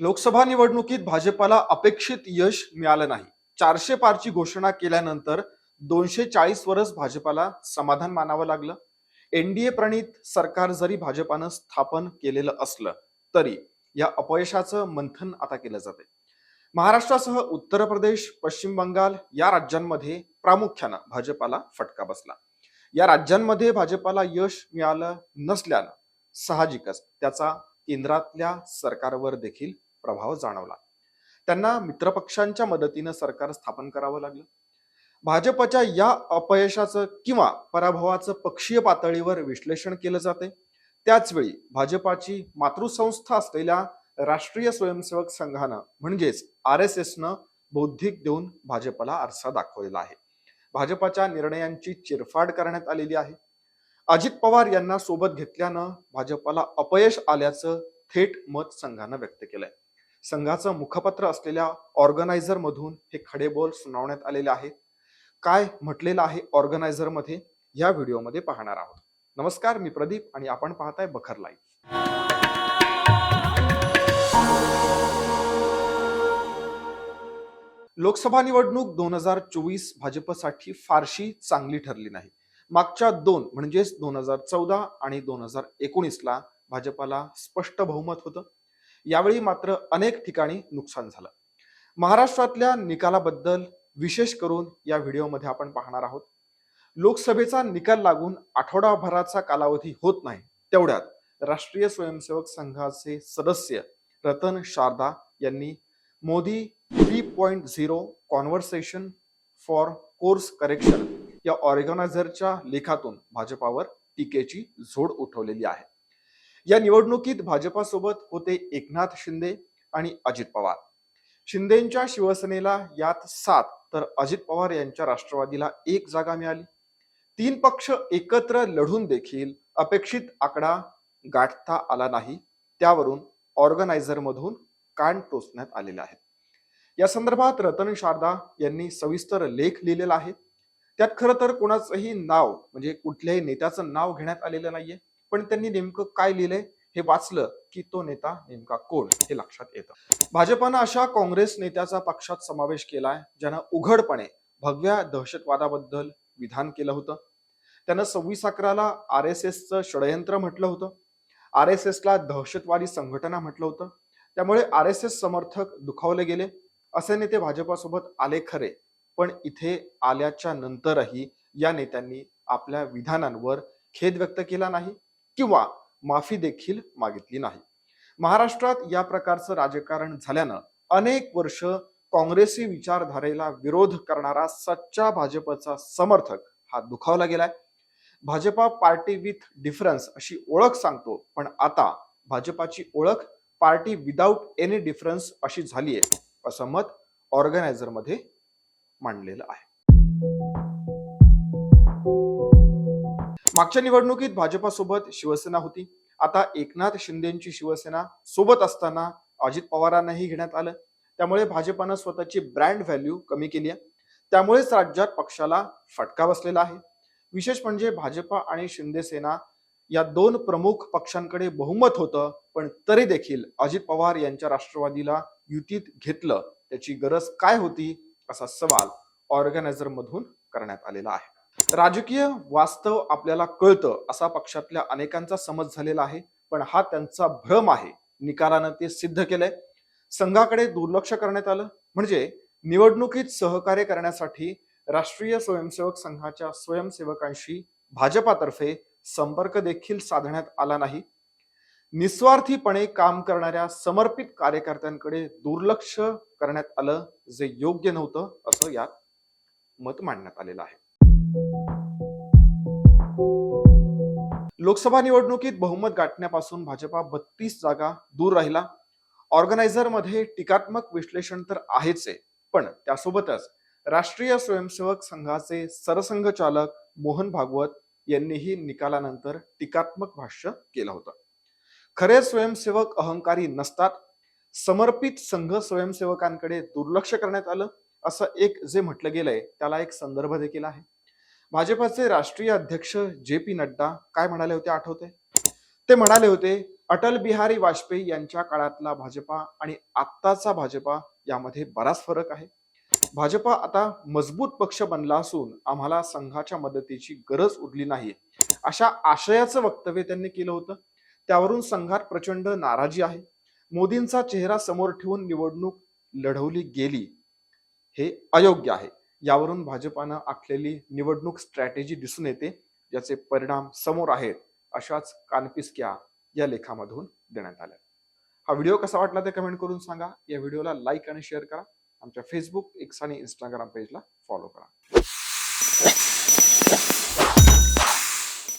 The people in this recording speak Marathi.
लोकसभा निवडणुकीत भाजपाला अपेक्षित यश मिळालं नाही. चारशे पारची घोषणा केल्यानंतर दोनशे चाळीस वरच भाजपाला समाधान मानावं लागलं. एनडीए प्रणित सरकार जरी भाजपानं स्थापन केलेलं असलं तरी या अपयशाचं मंथन आता केलं जाते महाराष्ट्रासह उत्तर प्रदेश पश्चिम बंगाल या राज्यांमध्ये प्रामुख्यानं भाजपाला फटका बसला. या राज्यांमध्ये भाजपाला यश मिळालं नसल्यानं साहजिकच त्याचा केंद्रातल्या सरकारवर देखील प्रभाव जाणवला. त्यांना मित्रपक्षांच्या मदतीनं सरकार स्थापन करावं लागलं. भाजपच्या या अपयशाचं किंवा पराभवाचं पक्षीय पातळीवर विश्लेषण केलं जाते त्याचवेळी भाजपाची मातृसंस्था असलेल्या राष्ट्रीय स्वयंसेवक संघानं म्हणजेच आर एस एसनं बौद्धिक देऊन भाजपला आरसा दाखवलेला आहे. भाजपाच्या निर्णयांची चिरफाड करण्यात आलेली आहे. अजित पवार यांना सोबत घेतल्यानं भाजपला अपयश आल्याचं थेट मत संघानं व्यक्त केलंय. संघाचं मुखपत्र असलेल्या ऑर्गनायझर मधून हे खडेबोल सुनावण्यात आलेले आहेत. काय म्हटलेलं आहे ऑर्गनायझरमध्ये या व्हिडिओमध्ये पाहणार आहोत. नमस्कार मी प्रदीप आणि आपण पाहताय बखर लाईव्ह. लोकसभा निवडणूक दोन हजार चोवीस भाजपसाठी फारशी चांगली ठरली नाही. मागच्या दोन म्हणजेच दोन हजार चौदा आणि दोन हजार एकोणीसला भाजपाला स्पष्ट बहुमत होतं. यावेळी मात्र अनेक ठिकाणी नुकसान झालं. महाराष्ट्रातल्या निकालाबद्दल विशेष करून या व्हिडिओमध्ये आपण पाहणार आहोत. लोकसभेचा निकाल लागून आठवडाभराचा कालावधी होत नाही तेवढ्यात राष्ट्रीय स्वयंसेवक संघाचे सदस्य रतन शारदा यांनी Modi three point zero conversation for course correction या ऑर्गनायझरच्या लेखातून भाजपावर टीकेची झोड उठवलेली आहे. या निवडणुकीत भाजपासोबत होते एकनाथ शिंदे आणि अजित पवार. शिंदेच्या शिवसेनेला यात सात तर अजित पवार यांच्या राष्ट्रवादीला एक जागा मिळाली. तीन पक्ष एकत्र लढून देखील अपेक्षित आकडा गाठता आला नाही. त्यावरून ऑर्गनायझर मधून कान टोचण्यात आलेले आहेत. या संदर्भात रतन शारदा यांनी सविस्तर लेख लिहिलेला आहे. त्यात खरं तर कोणाचंही नाव म्हणजे कुठल्याही नेत्याचं नाव घेण्यात आलेलं नाहीये. पण त्यांनी नेमकं काय लिहिलंय हे वाचलं की तो नेता नेमका कोण हे लक्षात येतं. भाजपानं अशा काँग्रेस नेत्याचा पक्षात समावेश केलाय ज्यानं उघडपणे भगव्या दहशतवादाबद्दल विधान केलं होतं. त्यानं सव्वीस अकराला आर एस एसचं षडयंत्र म्हटलं होतं. आर एस एसला दहशतवादी संघटना म्हटलं होतं. त्यामुळे आर एस एस समर्थक दुखावले गेले. असे नेते भाजपासोबत आले खरे पण इथे आल्याच्या नंतरही या नेत्यांनी आपल्या विधानांवर खेद व्यक्त केला नाही. किंवा माफी देखील मागितली नाही. महाराष्ट्रात या प्रकारचं राजकारण झाल्यानं अनेक वर्ष काँग्रेसी विचारधारेला विरोध करणारा सच्चा भाजपचा समर्थक हा दुखावला गेलाय. भाजपा पार्टी विथ डिफरन्स अशी ओळख सांगतो पण आता भाजपाची ओळख पार्टी विदाऊट एनी डिफरन्स अशी झालीय असं मत ऑर्गनायझरमध्ये मांडलेलं आहे. मागच्या निवडणुकीत भाजपासोबत शिवसेना होती. आता एकनाथ शिंदेची शिवसेना सोबत असताना अजित पवारांनाही घेण्यात आलं. त्यामुळे भाजपानं स्वतःची ब्रँड व्हॅल्यू कमी केली आहे. त्यामुळेच राज्यात पक्षाला फटका बसलेला आहे. विशेष म्हणजे भाजपा आणि शिंदे सेना या दोन प्रमुख पक्षांकडे बहुमत होतं पण तरी देखील अजित पवार यांच्या राष्ट्रवादीला युतीत घेतलं. त्याची गरज काय होती असा सवाल ऑर्गनायझर मधून करण्यात आलेला आहे. राजकीय वास्तव आपल्याला कळतं असा पक्षातल्या अनेकांचा समज झालेला आहे पण हा त्यांचा भ्रम आहे निकालानं ते सिद्ध केलंय. संघाकडे दुर्लक्ष करण्यात आलं म्हणजे निवडणुकीत सहकार्य करण्यासाठी राष्ट्रीय स्वयंसेवक संघाच्या स्वयंसेवकांशी भाजपातर्फे संपर्क देखील साधण्यात आला नाही. निस्वार्थीपणे काम करणाऱ्या समर्पित कार्यकर्त्यांकडे दुर्लक्ष करण्यात आलं जे योग्य नव्हतं असं यात मत मांडण्यात आलेलं आहे. लोकसभा निवडणुकीत बहुमत गाठण्यापासून भाजपा बत्तीस जागा दूर राहिला. ऑर्गनायझरमध्ये टीकात्मक विश्लेषण तर आहेच आहे पण त्यासोबतच राष्ट्रीय स्वयंसेवक संघाचे सरसंघचालक मोहन भागवत यांनीही निकालानंतर टीकात्मक भाष्य केलं होतं. खरे स्वयंसेवक अहंकारी नसतात. समर्पित संघ स्वयंसेवकांकडे दुर्लक्ष करण्यात आलं असं एक जे म्हटलं गेलंय त्याला एक संदर्भ देखील आहे. भाजपाचे राष्ट्रीय अध्यक्ष जे पी नड्डा काय म्हणाले होते आठवते ते म्हणाले होते अटल बिहारी वाजपेयी यांच्या काळातला भाजपा आणि आत्ताचा भाजपा यामध्ये बराच फरक आहे. भाजपा आता मजबूत पक्ष बनला असून आम्हाला संघाच्या मदतीची गरज उरली नाही अशा आशयाचं वक्तव्य त्यांनी केलं होतं. त्यावरून संघात प्रचंड नाराजी आहे. मोदींचा चेहरा समोर ठेवून निवडणूक लढवली गेली हे अयोग्य आहे. यावरून भाजपानं आखलेली निवडणूक स्ट्रॅटेजी दिसून येते ज्याचे परिणाम समोर आहेत अशाच कानपिसक्या या लेखामधून देण्यात आल्या. हा व्हिडिओ कसा वाटला ते कमेंट करून सांगा. या व्हिडिओला लाईक आणि शेअर करा. आमच्या फेसबुक एक्स आणि इंस्टाग्राम पेजला फॉलो करा.